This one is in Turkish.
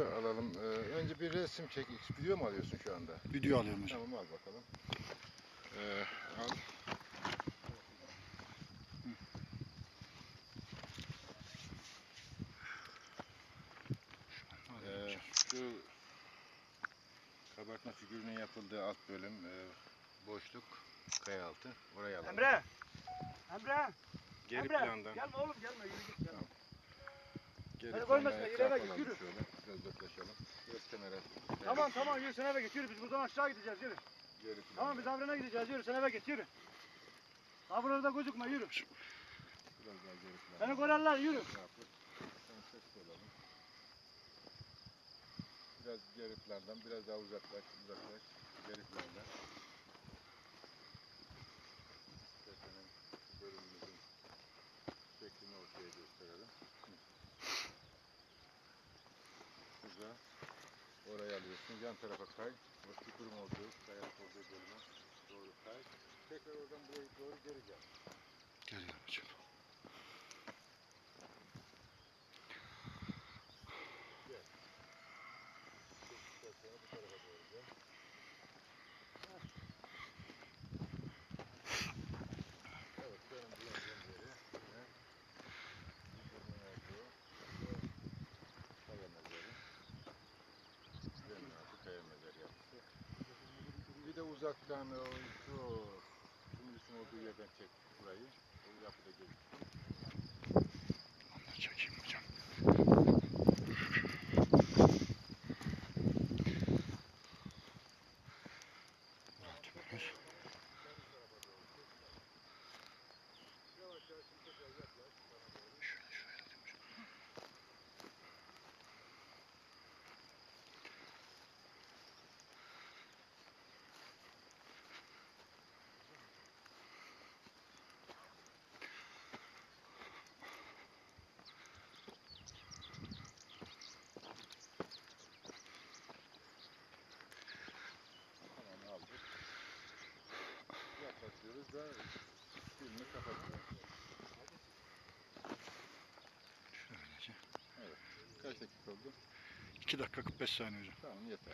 video alalım. Ee, önce bir resim çek. Video mu alıyorsun şu anda? Video alıyorum hocam. Tamam al bakalım. Ee, al. Ee, şu kabartma figürünün yapıldığı alt bölüm e, boşluk kaya altı. Oraya alalım. Emre! Emre! Geri Emre! plandan. Gelme oğlum gelme yürü git. Gelme. Geri plandan koymasın, ileri etrafı git, alalım yürü. Şöyle biraz yaklaşalım. Biraz kenara. Tamam tamam yürü sen eve git yürü biz buradan aşağı gideceğiz yürü. Geri plandan. Tamam biz Avren'e gideceğiz yürü sen eve git yürü. Ha burada gözükme yürü. Biraz daha geri plandan. Beni görerler yürü. Ne yapıyor? Sen ses olalım. Biraz geri plandan, biraz daha uzaklaş, uzaklaş. Geri plandan. Güzel. Oraya alıyorsun. Yan tarafa kay. O çukurun olduğu, kayalık olduğu bölüme doğru kay. Tekrar oradan buraya doğru geri gel. Geliyorum hocam. Çektikten sonra bu tarafa doğru gel. Evet, benim bulunduğum yeri. yine vücudun olduğu ve kaya mezarı. Zemin altı kaya mezarı yapısı. Bir de uzaktan o şu Cumhuriyet'in olduğu yerden çek burayı. O yapıda gözüküyor. Onu da çekeyim hocam. Murat Demir. Şöyle şöyle alayım hocam. Tamam aldık. Yaklaşıyoruz da filmi kapatıyoruz. Şöylece. Kaç dakika oldu? 2 dakika 45 saniye hocam. Tamam yeter.